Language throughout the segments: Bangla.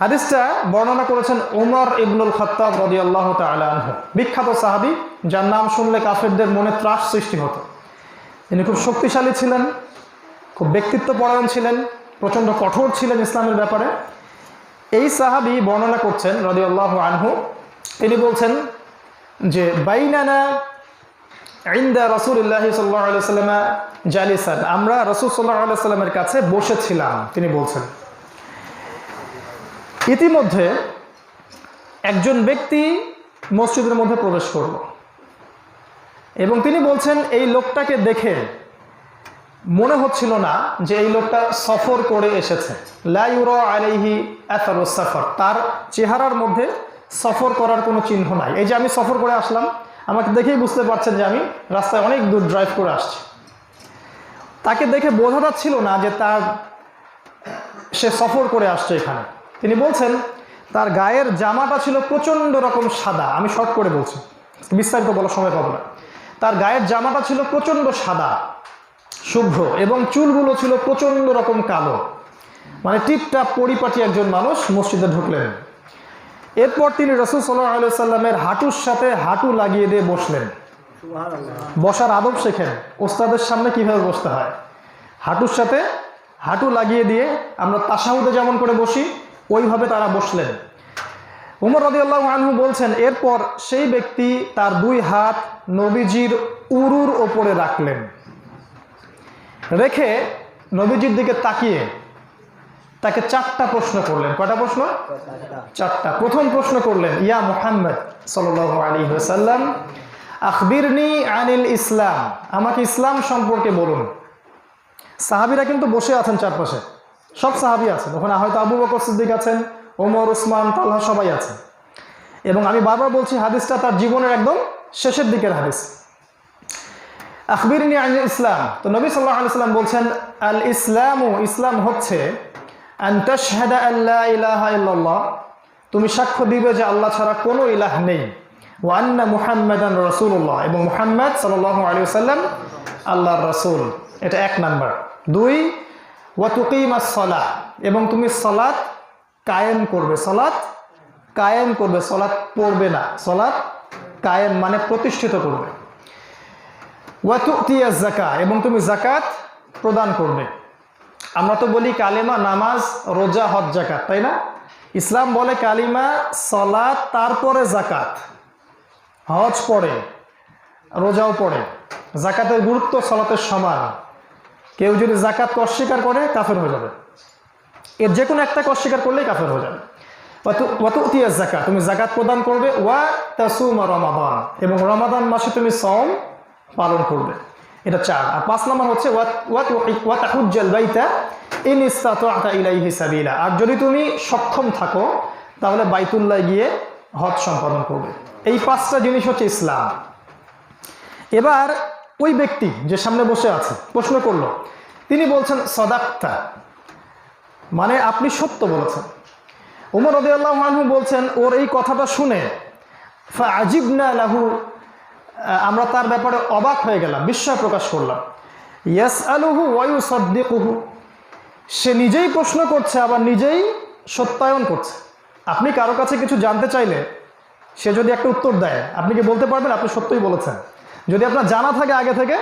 হাদিসটা বর্ণনা করেছেন ওমর ইবনুল খত্তাব রদি আল্লাহ তালহ বিখ্যাত সাহাবি, যার নাম শুনলে কাফেরদের মনে ত্রাস সৃষ্টি হতো। তিনি খুব শক্তিশালী ছিলেন, খুব ব্যক্তিত্ব পরায়ণ ছিলেন, প্রচণ্ড কঠোর ছিলেন ইসলামের ব্যাপারে। এই সাহাবি বর্ণনা করছেন রদি আল্লাহ আনহু, তিনি বলছেন যে, বাইনানা ইন্দা রসুল্লাহ সাল্লাহ সাল্লামা জালিসান। আমরা রসুল সাল্লাহ সাল্লামের কাছে বসেছিলাম, তিনি বলছেন। ইতিমধ্যে একজন ব্যক্তি মসজিদের মধ্যে প্রবেশ করল এবং তিনি বলছেন, এই লোকটাকে দেখে মনে হচ্ছিল না যে এই লোকটা সফর করে এসেছে। সফর। তার চেহারার মধ্যে সফর করার কোনো চিহ্ন নাই। এই যে আমি সফর করে আসলাম, আমাকে দেখেই বুঝতে পারছেন যে আমি রাস্তায় অনেক দূর ড্রাইভ করে আসছি। তাকে দেখে বোঝা যাচ্ছিল না যে তার, সে সফর করে আসছে এখানে। তিনি বলছেন তার গায়ের জামাটা ছিল প্রচণ্ড রকম সাদা। আমি শর্ট করে বলছি বিস্তারিত বলার সময় পাবো না। তার গায়ের জামাটা ছিল প্রচণ্ড সাদা শুভ্র এবং চুলগুলো ছিল প্রচণ্ড রকম কালো। মানে টিপটাপ পরিপাটি একজন মানুষ মসজিদে ঢুকলেন। এরপর তিনি রসুল সাল্লাহ সাল্লামের হাঁটুর সাথে হাঁটু লাগিয়ে দিয়ে বসলেন। বসার আদব শেখেন। ওস্তাদের সামনে কীভাবে বসতে হয়? হাঁটুর সাথে হাঁটু লাগিয়ে দিয়ে আমরা তাসাহুদে যেমন করে বসি ওইভাবে তারা বসলেন। উমর রদিয়াল্লাহ আনহু বলছেন, এরপর সেই ব্যক্তি তার দুই হাত নবীজির উরুর ওপরে রাখলেন। রেখে নবীজির দিকে তাকিয়ে তাকে চারটা প্রশ্ন করলেন। কয়টা প্রশ্ন? চারটা। প্রথম প্রশ্ন করলেন, ইয়া মুহাম্মদ সাল আলী সাল্লাম আখবিরনি আনিল ইসলাম। আমাকে ইসলাম সম্পর্কে বলুন। সাহাবিরা কিন্তু বসে আছেন চারপাশে। সব সাহাবি আছেন। ওখানে হয়তো আবু বকর সিদ্দিক আছেন, ওমর ওসমান তাল্লাহ সবাই আছেন। এবং আমি বারবার বলছি, হাদিসটা তার জীবনের একদম শেষের দিকের হাদিস। আখবিরনি আন ইসলাম। তো নবী সাল্লাহ আলাইসাল্লাম বলছেন, আল ইসলামু, ইসলাম হচ্ছে তুমি সাক্ষ্য দিবে যে আল্লাহ ছাড়া কোনো ইলাহ নেই। ওয়ান্না মুহাম্মাদান রসুল্লাহ এবং মুহাম্মদ সাল্লাহ আলী সাল্লাম আল্লাহর রসুল। এটা এক নাম্বার। দুই ওয়াতুকিমা সলাহ এবং তুমি সলাৎ কায়েম করবে। সলাৎ কায়েম করবে, সলাৎ পড়বে না। সলাৎ কায়েম মানে প্রতিষ্ঠিত করবে। ওয়াতুতিয়া জাকা এবং তুমি জাকাত প্রদান করবে। আমরা তো বলি কালিমা, নামাজ, রোজা, হজ জাকাত তাই না? ইসলাম বলে কালিমা, সলাৎ, তারপরে জাকাত হজ পড়ে, রোজাও পড়ে। জাকাতের গুরুত্ব সলাতের সমান। কেউ যদি জাকাত অস্বীকার করে, কাফের হয়ে যাবে। এর যে কোনো একটা অস্বীকার করলেই কাফের হয়ে যাবে। ওয়াতুতিয়া জাকাত তুমি জাকাত প্রদান করবে, ওয়া তাসুম রমাদান, এবং রমাদান মাসে তুমি সম পালন করবে। এটা চার। আর পাঁচ নম্বর হচ্ছে আর যদি তুমি সক্ষম থাকো, তাহলে বাইতুল্লাহ গিয়ে হজ সম্পাদন করবে। এই পাঁচটা জিনিস হচ্ছে ইসলাম। এবার ওই ব্যক্তি যে সামনে বসে আছে, প্রশ্ন করল, তিনি বলছেন, সদাক্তা। মানে আপনি সত্য বলেছেন। উমর রদিয়াল্লাহ আনহু বলছেন, ওর এই কথাটা শুনে আজিব না লাহু আমরা তার ব্যাপারে অবাক হয়ে গেলাম, বিস্ময় প্রকাশ করলাম। ইয়াস আলুহু ওয়ায়ু সদ্দিকুহু সে নিজেই প্রশ্ন করছে, আবার নিজেই সত্যায়ন করছে। আপনি কারও কাছে কিছু জানতে চাইলে সে যদি একটা উত্তর দেয়, আপনি কি বলতে পারবেন আপনি সত্যই বলেছেন? যদি আপনার জানা থাকে আগে থেকে,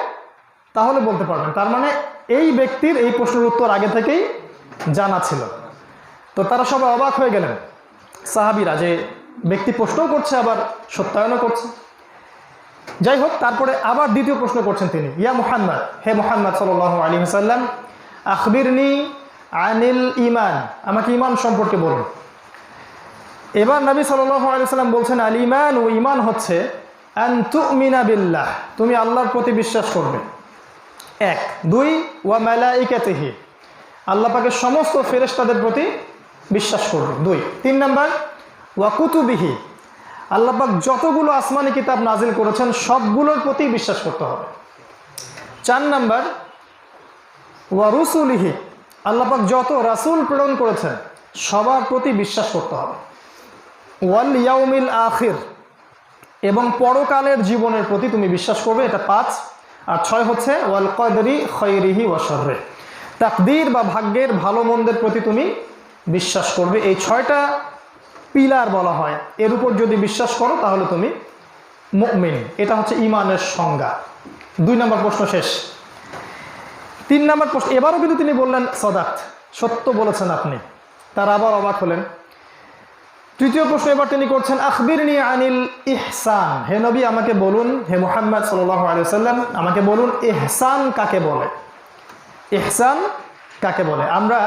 তাহলে বলতে পারবেন। তার মানে এই ব্যক্তির এই প্রশ্নের উত্তর আগে থেকেই জানা ছিল। তো তারা সবাই অবাক হয়ে গেলেন। সাহাবিরা যে ব্যক্তি প্রশ্নও করছে, আবার সত্যায়নও করছে। যাই হোক, তারপরে আবার দ্বিতীয় প্রশ্ন করছেন তিনি। ইয়া মোহাম্মদ, হে মোহাম্মদ সাল আলী সাল্লাম আখবিরনি আনিল ইমান আমাকে ইমান সম্পর্কে বলুন। এবার নবী সাল্লাম বলছেন আল ইমান ও ইমান হচ্ছে মিনা বিল্লাহ, তুমি আল্লাহর প্রতি বিশ্বাস করবে। এক। দুই, ওয়া মেলাইকাতেহি, আল্লাহ পাকের সমস্ত ফেরেস্তাদের প্রতি বিশ্বাস করবে। দুই। তিন নাম্বার, ওয়া কুতুবিহি আল্লাপাক যতগুলো আসমানি কিতাব নাজিল করেছেন, সবগুলোর প্রতি বিশ্বাস করতে হবে। চার নাম্বার, ওয়া রুসুলিহি আল্লাপাক যত রাসুল প্রেরণ করেছেন, সবার প্রতি বিশ্বাস করতে হবে। ওয়াল ইয়াউমিল আখির এবং পরকালের জীবনের প্রতি তুমি বিশ্বাস করবে, এটা পাঁচ। আর ছয় হচ্ছে, ওয়াল কদরি খৈরিহি ওয়াসর্রে তাকদির বা ভাগ্যের ভালো মন্দের প্রতি তুমি বিশ্বাস করবে। এই ছয়টা পিলার বলা হয়। এর উপর যদি বিশ্বাস করো, তাহলে তুমি মুমিন। এটা হচ্ছে ইমানের সংজ্ঞা। দুই নম্বর প্রশ্ন শেষ। তিন নম্বর প্রশ্ন। এবারও কিন্তু তিনি বললেন সদাত সত্য বলেছেন আপনি। তার আবার অবাক হলেন। তৃতীয় প্রশ্ন এবার তিনি করছেন আখবির নিয়ে আনিল ইহসান। হে নবী, আমাকে বলুন, হে মোহাম্মদ সাল্লাহ আলিয়াল্লাম আমাকে বলুন, ইহসান কাকে বলে? ইহসান কাকে বলে? আমরা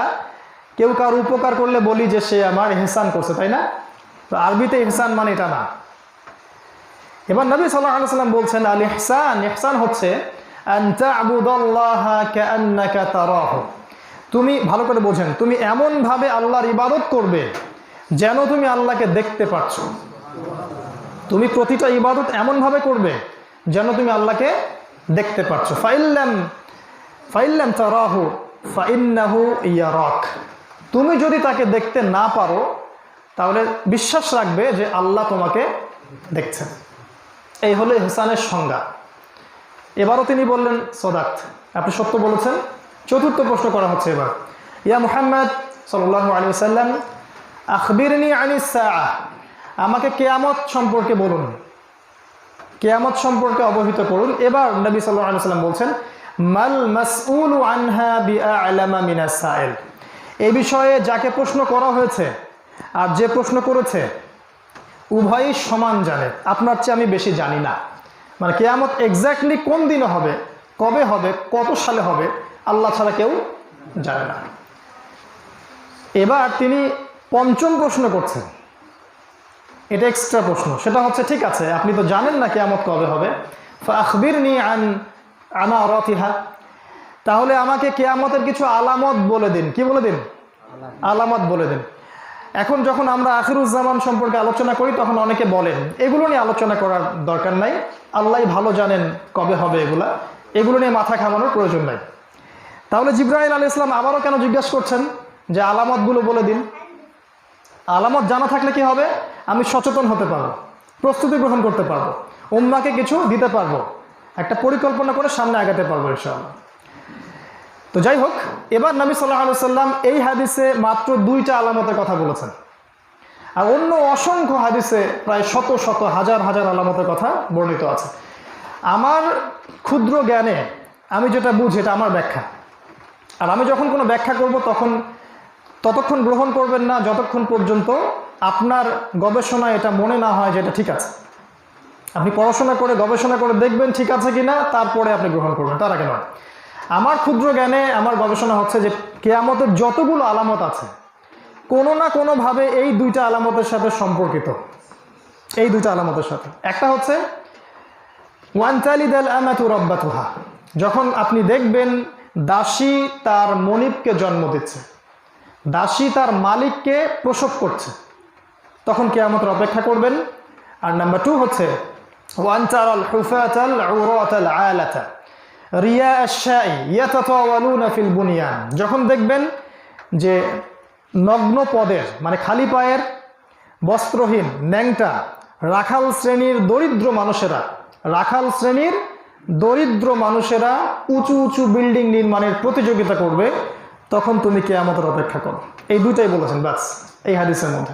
কেউ কার উপকার করলে বলি যে সে আমার এহসান করছে, তাই না? তো আরবিতে ইহসান মানে এটা না। এবার নবী সাল্লাহ আলাইসাল্লাম বলছেন, আল ইহসান ইহসান হচ্ছে তুমি, ভালো করে বোঝেন, তুমি এমনভাবে আল্লাহর ইবাদত করবে যেন তুমি আল্লাহকে দেখতে পাচ্ছ তুমি প্রতিটা ইবাদত এমনভাবে করবে যেন তুমি আল্লাহকে দেখতে পাচ্ছ ফাইল্লাম ফাইল্লাম তারাহু, ফাইন্নাহু ইয়ারাক। তুমি যদি তাকে দেখতে না পারো, তাহলে বিশ্বাস রাখবে যে আল্লাহ তোমাকে দেখছেন। এই হলো ইহসানের সংজ্ঞা। এবারও তিনি বললেন সদাত আপনি সত্য বলেছেন। চতুর্থ প্রশ্ন করা হচ্ছে এবার। ইয়া মুহাম্মদ সাল্লাহ আলী সাল্লাম আখবিরনি আনি সাআ আমাকে কেয়ামত সম্পর্কে বলুন। কেয়ামত সম্পর্কে অবহিত করুন। এবার নবী সাল্লাহ আলি সাল্লাম বলছেন, মাল মাসউল আনহা বিআলামা মিনাস সাইল? এই বিষয়ে যাকে প্রশ্ন করা হয়েছে আর যে প্রশ্ন করেছে, উভয়ই সমান জানে। আপনার চেয়ে আমি বেশি জানি না। মানে কেয়ামত এক্স্যাক্টলি কোন দিনে হবে, কবে হবে, কত সালে হবে, আল্লাহ ছাড়া কেউ জানে না। এবার তিনি পঞ্চম প্রশ্ন করছেন এটা এক্সট্রা প্রশ্ন। সেটা হচ্ছে, ঠিক আছে, আপনি তো জানেন না কেয়ামত কবে হবে। আখবির নি আন আনা রতিহা তাহলে আমাকে কেয়ামতের কিছু আলামত বলে দিন। কি বলে দিন? আলামত বলে দিন। এখন যখন আমরা আখিরুজ্জামান সম্পর্কে আলোচনা করি, তখন অনেকে বলেন, এগুলো নিয়ে আলোচনা করার দরকার নাই। আল্লাহ ভালো জানেন কবে হবে এগুলা। এগুলো নিয়ে মাথা ঘামানোর প্রয়োজন নাই। তাহলে জিব্রাহিল আলী ইসলাম আবারও কেন জিজ্ঞাসা করছেন যে আলামতগুলো বলে দিন? আলামত জানা থাকলে কি হবে? আমি সচেতন হতে পারব, প্রস্তুতি গ্রহণ করতে পারব, উম্মাকে কিছু দিতে পারব, একটা পরিকল্পনা করে সামনে আগাতে পারব ইনশাআল্লাহ। তো যাই হোক, এবার নবী সাল্লাহ সাল্লাম এই হাদিসে মাত্র দুইটা আলামতের কথা বলেছেন। আর অন্য অসংখ্য হাদিসে প্রায় শত শত হাজার হাজার আলামতের কথা বর্ণিত আছে। আমার ক্ষুদ্র জ্ঞানে আমি যেটা বুঝি, এটা আমার ব্যাখ্যা। আর আমি যখন কোনো ব্যাখ্যা করব, তখন ততক্ষণ গ্রহণ করবেন না যতক্ষণ পর্যন্ত আপনার গবেষণা এটা মনে না হয় যে এটা ঠিক আছে। আপনি পড়াশোনা করে, গবেষণা করে দেখবেন ঠিক আছে কি না তারপরে আপনি গ্রহণ করবেন, তার আগে নয়। আমার ক্ষুদ্র জ্ঞানে আমার গবেষণা হচ্ছে যে কেয়ামতের যতগুলো আলামত আছে, কোনো না কোনোভাবে এই দুইটা আলামতের সাথে সম্পর্কিত। এই দুইটা আলামতের সাথে। একটা হচ্ছে ওয়ানতালিদ আল আমাতু রব্বাতুহা। যখন আপনি দেখবেন দাসী তার মনিবকে জন্ম দিচ্ছে। দাসী তার মালিককে প্রসব করছে। তখন কেয়ামতের অপেক্ষা করবেন। আর নাম্বার টু হচ্ছে যখন দেখবেন যে নগ্ন পদের মানে খালি পায়ের, বস্ত্রহীন, ন্যাংটা, রাখাল শ্রেণির দরিদ্র মানুষেরা, রাখাল শ্রেণির দরিদ্র মানুষেরা উঁচু উঁচু বিল্ডিং নির্মাণের প্রতিযোগিতা করবে। তখন তুমি কেয়ামতের অপেক্ষা করো। এই দুটাই বলেছেন ব্যাস এই হাদিসের মধ্যে।